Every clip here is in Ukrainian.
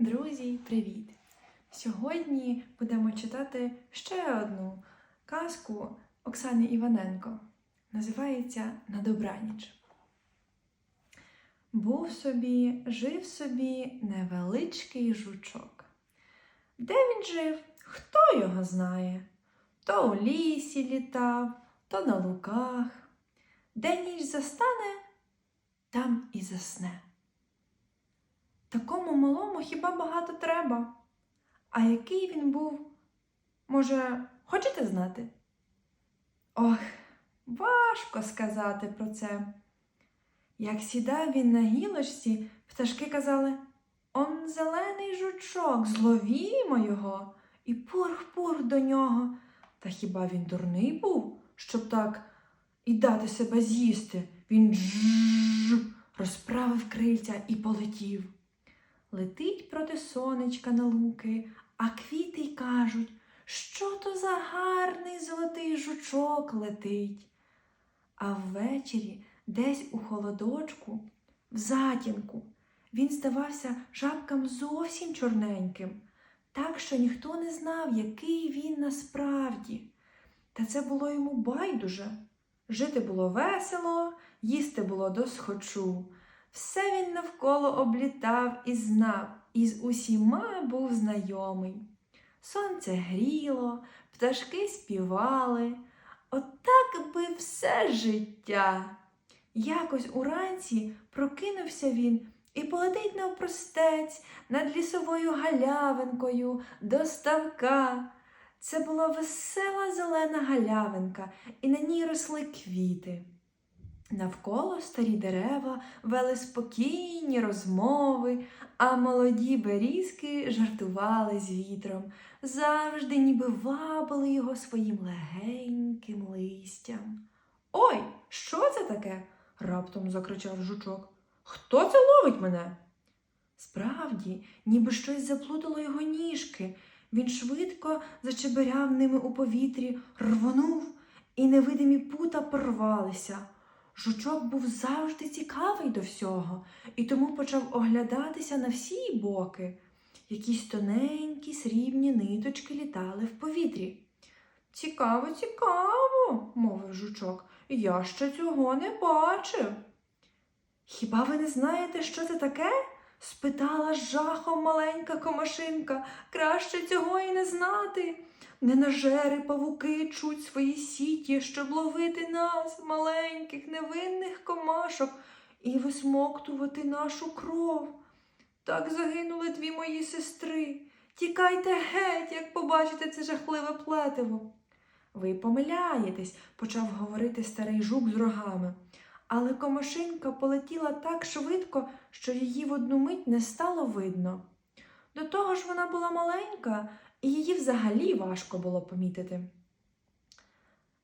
Друзі, привіт! Сьогодні будемо читати ще одну казку Оксани Іваненко. Називається На добраніч. Був собі, жив собі невеличкий жучок. Де він жив, хто його знає? То у лісі літав, то на луках. Де ніч застане, там і засне. Такому малому хіба багато треба? А який він був? Може, хочете знати? Ох, важко сказати про це. Як сідав він на гілочці, пташки казали Он зелений жучок, зловімо його, і пурх-пурх до нього. Та хіба він дурний був, щоб так і дати себе з'їсти? Він розправив крильця і полетів. Летить проти сонечка на луки, а квіти й кажуть, що то за гарний золотий жучок летить. А ввечері, десь у холодочку, в затінку, він здавався жабкам зовсім чорненьким, так що ніхто не знав, який він насправді. Та це було йому байдуже. Жити було весело, їсти було досхочу. Все він навколо облітав і знав, і з усіма був знайомий. Сонце гріло, пташки співали. Отак би все життя. Якось уранці прокинувся він і полетить навпростець над лісовою галявинкою до ставка. Це була весела зелена галявинка, і на ній росли квіти. Навколо старі дерева вели спокійні розмови, а молоді берізки жартували з вітром, завжди ніби вабили його своїм легеньким листям. Ой, що це таке? раптом закричав жучок. Хто це ловить мене? Справді, ніби щось заплутало його ніжки. Він швидко зачеберяв ними у повітрі, рвонув, і невидимі пута порвалися. Жучок був завжди цікавий до всього і тому почав оглядатися на всі боки. Якісь тоненькі срібні ниточки літали в повітрі. Цікаво, цікаво, мовив жучок. Я ще цього не бачив. Хіба ви не знаєте, що це таке? Спитала з жахом маленька комашинка. Краще цього і не знати. Ненажери павуки чуть свої сіті, щоб ловити нас, маленьких, невинних комашок, і висмоктувати нашу кров. Так загинули дві мої сестри. Тікайте геть, як побачите це жахливе плетиво. Ви помиляєтесь, почав говорити старий жук з рогами. Але комашинка полетіла так швидко, що її в одну мить не стало видно. До того ж вона була маленька, і її взагалі важко було помітити.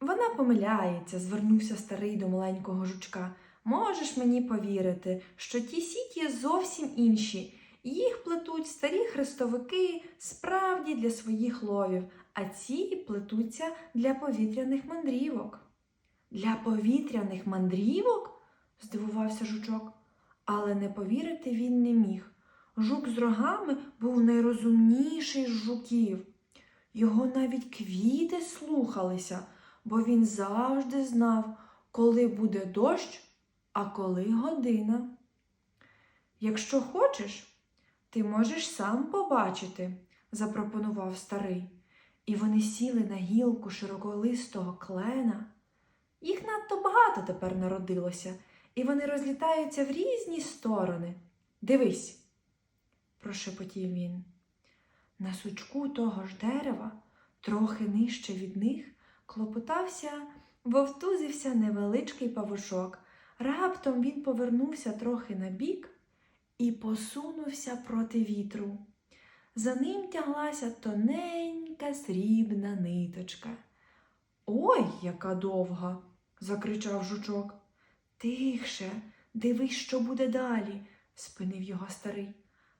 Вона помиляється, звернувся старий до маленького жучка. Можеш мені повірити, що ті сіті зовсім інші. Їх плетуть старі хрестовики справді для своїх ловів, а ці плетуться для повітряних мандрівок. Для повітряних мандрівок? здивувався жучок, але не повірити він не міг. Жук з рогами був найрозумніший з жуків. Його навіть квіти слухалися, бо він завжди знав, коли буде дощ, а коли година. Якщо хочеш, ти можеш сам побачити, запропонував старий, і вони сіли на гілку широколистого клена. Їх надто багато тепер народилося, і вони розлітаються в різні сторони. Дивись прошепотів він. На сучку того ж дерева, трохи нижче від них, клопотався, вовтузився невеличкий павушок. Раптом він повернувся трохи набік і посунувся проти вітру. За ним тяглася тоненька срібна ниточка. Ой, яка довга, закричав жучок. Тихше, дивись, що буде далі, спинив його старий.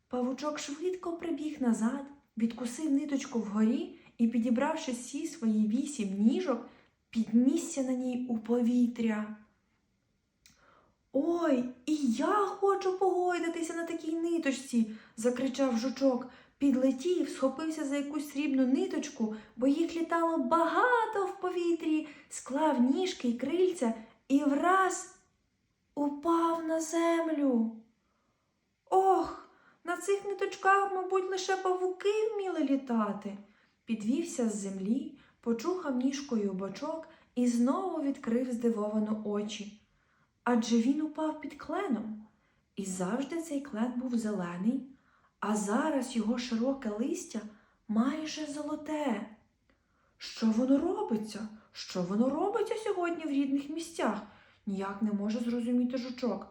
Павучок швидко прибіг назад, відкусив ниточку вгорі і, підібравши всі свої вісім ніжок, піднісся на ній у повітря. Ой, і я хочу погойдатися на такій ниточці, закричав жучок. Підлетів, схопився за якусь срібну ниточку, бо їх літало багато в повітрі, склав ніжки й крильця і враз упав на землю. Ох, на цих ниточках, мабуть, лише павуки вміли літати. Підвівся з землі, почухав ніжкою бочок і знову відкрив здивовано очі. Адже він упав під кленом, і завжди цей клен був зелений, а зараз його широке листя майже золоте. Що воно робиться? Що воно робиться сьогодні в рідних місцях? Ніяк не може зрозуміти жучок.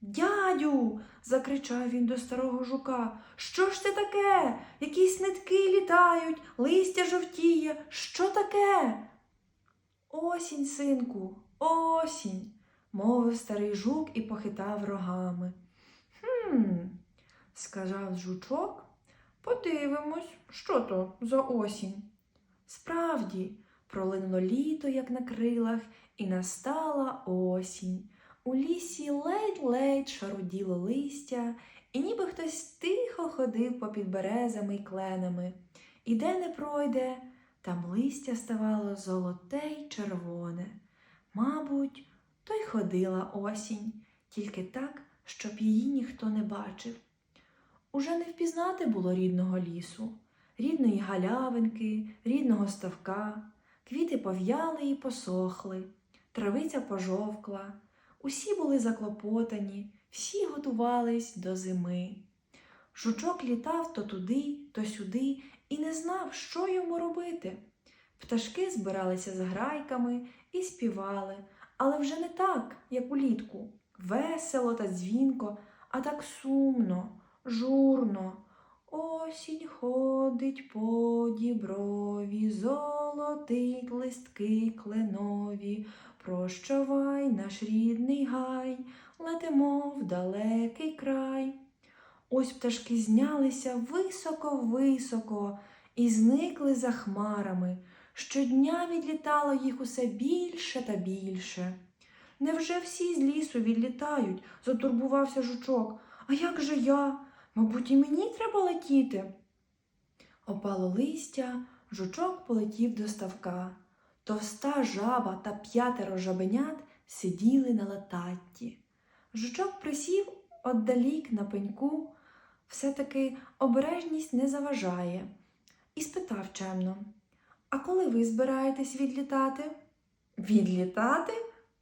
Дядю. закричав він до старого жука. Що ж це таке? Якісь нитки літають, листя жовтіє. Що таке? Осінь, синку, осінь, мовив старий жук і похитав рогами. Хм, сказав жучок. Подивимось, що то за осінь. Справді, пролинуло літо, як на крилах, і настала осінь. У лісі ледь-ледь шаруділо листя, і ніби хтось тихо ходив попід березами й кленами. І де не пройде, там листя ставало золоте й червоне. Мабуть, то й ходила осінь, тільки так, щоб її ніхто не бачив. Уже не впізнати було рідного лісу, рідної галявинки, рідного ставка, квіти пов'яли і посохли, травиця пожовкла. Усі були заклопотані, всі готувались до зими. Жучок літав то туди, то сюди і не знав, що йому робити. Пташки збиралися з грайками і співали, але вже не так, як улітку, весело та дзвінко, а так сумно, журно. Осінь ходить по діброві, золотить листки кленові. Прощавай, наш рідний гай, летимо в далекий край. Ось пташки знялися високо-високо і зникли за хмарами. Щодня відлітало їх усе більше та більше. Невже всі з лісу відлітають? затурбувався жучок. А як же я? Мабуть, і мені треба летіти. Опало листя, жучок полетів до ставка. Товста жаба та п'ятеро жабенят сиділи на лататті. Жучок присів отдалік на пеньку, все-таки обережність не заважає, і спитав чемно: А коли ви збираєтесь відлітати? Відлітати?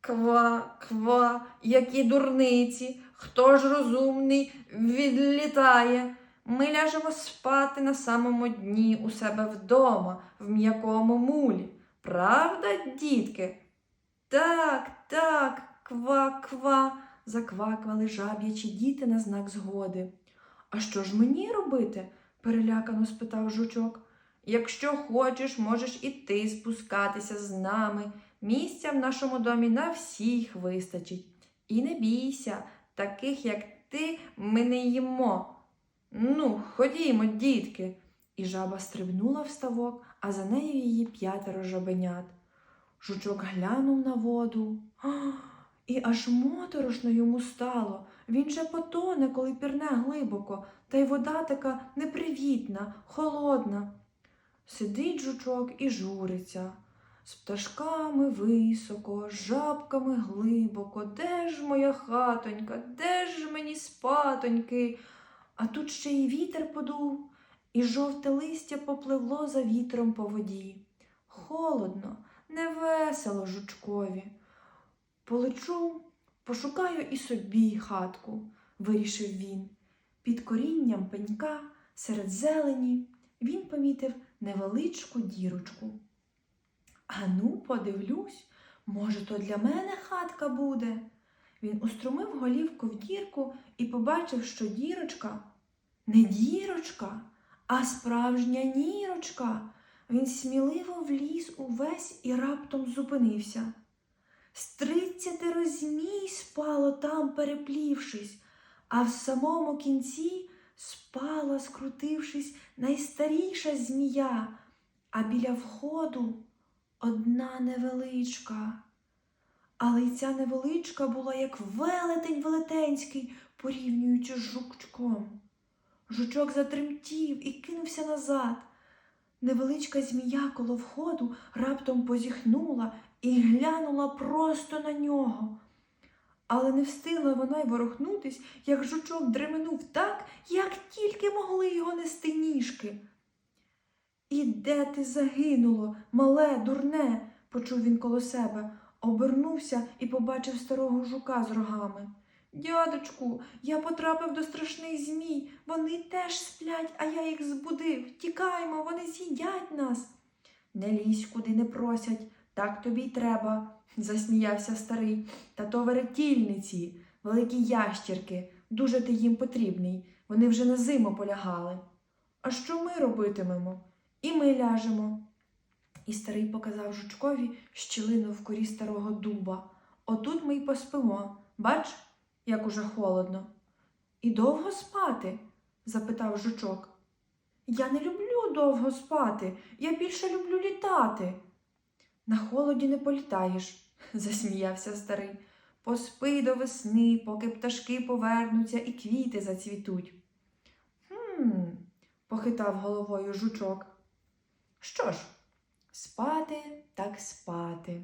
Ква, ква, які дурниці, хто ж розумний відлітає? Ми ляжемо спати на самому дні у себе вдома, в м'якому мулі. Правда, дітки? Так, так, ква-ква, закваквали жаб'ячі діти на знак згоди. А що ж мені робити? перелякано спитав жучок. Якщо хочеш, можеш і ти спускатися з нами. Місця в нашому домі на всіх вистачить. І не бійся, таких, як ти, ми не їмо. Ну, ходімо, дітки. І жаба стрибнула в ставок, а за нею її п'ятеро жабенят. Жучок глянув на воду. І аж моторошно йому стало. Він же потоне, коли пірне глибоко, та й вода така непривітна, холодна. Сидить жучок і журиться. З пташками високо, з жабками глибоко. Де ж моя хатонька, де ж мені спатоньки? А тут ще й вітер подув, і жовте листя попливло за вітром по воді. Холодно, невесело жучкові. Полечу, пошукаю і собі хатку, вирішив він. Під корінням пенька, серед зелені, він помітив невеличку дірочку. Ану, подивлюсь, може, то для мене хатка буде. Він устромив голівку в дірку і побачив, що дірочка не дірочка, а справжня нірочка. Він сміливо вліз увесь і раптом зупинився. З тридцятеро змій спало там, переплівшись, а в самому кінці спала, скрутившись, найстаріша змія, а біля входу одна невеличка. Але й ця невеличка була як велетень велетенський, порівнюючи з жучком. Жучок затремтів і кинувся назад. Невеличка змія коло входу раптом позіхнула і глянула просто на нього. Але не встигла вона й ворухнутись, як жучок дременув так, як тільки могли його нести ніжки. І де ти загинуло, мале, дурне? почув він коло себе, обернувся і побачив старого жука з рогами. Дядочку, я потрапив до страшних змій. Вони теж сплять, а я їх збудив. Тікаймо, вони з'їдять нас. Не лізь, куди не просять, так тобі й треба, засміявся старий. Та то веретільниці, великі ящірки, дуже ти їм потрібний. Вони вже на зиму полягали. А що ми робитимемо? І ми ляжемо. І старий показав жучкові щілину в корі старого дуба. Отут ми й поспимо. Бач, як уже холодно. І довго спати? запитав жучок. Я не люблю довго спати, я більше люблю літати. На холоді не політаєш, засміявся старий. Поспи до весни, поки пташки повернуться і квіти зацвітуть. Хм, похитав головою жучок. Що ж, спати так спати,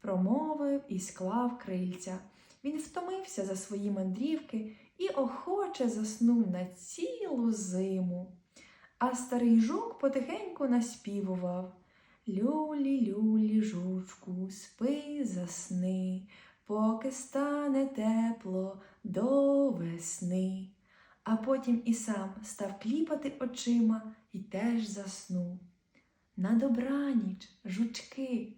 промовив і склав крильця. Він втомився за свої мандрівки і охоче заснув на цілу зиму. А старий жук потихеньку наспівував Люлі, люлі, жучку, спи, засни, поки стане тепло до весни. А потім і сам став кліпати очима і теж заснув. На добраніч, жучки.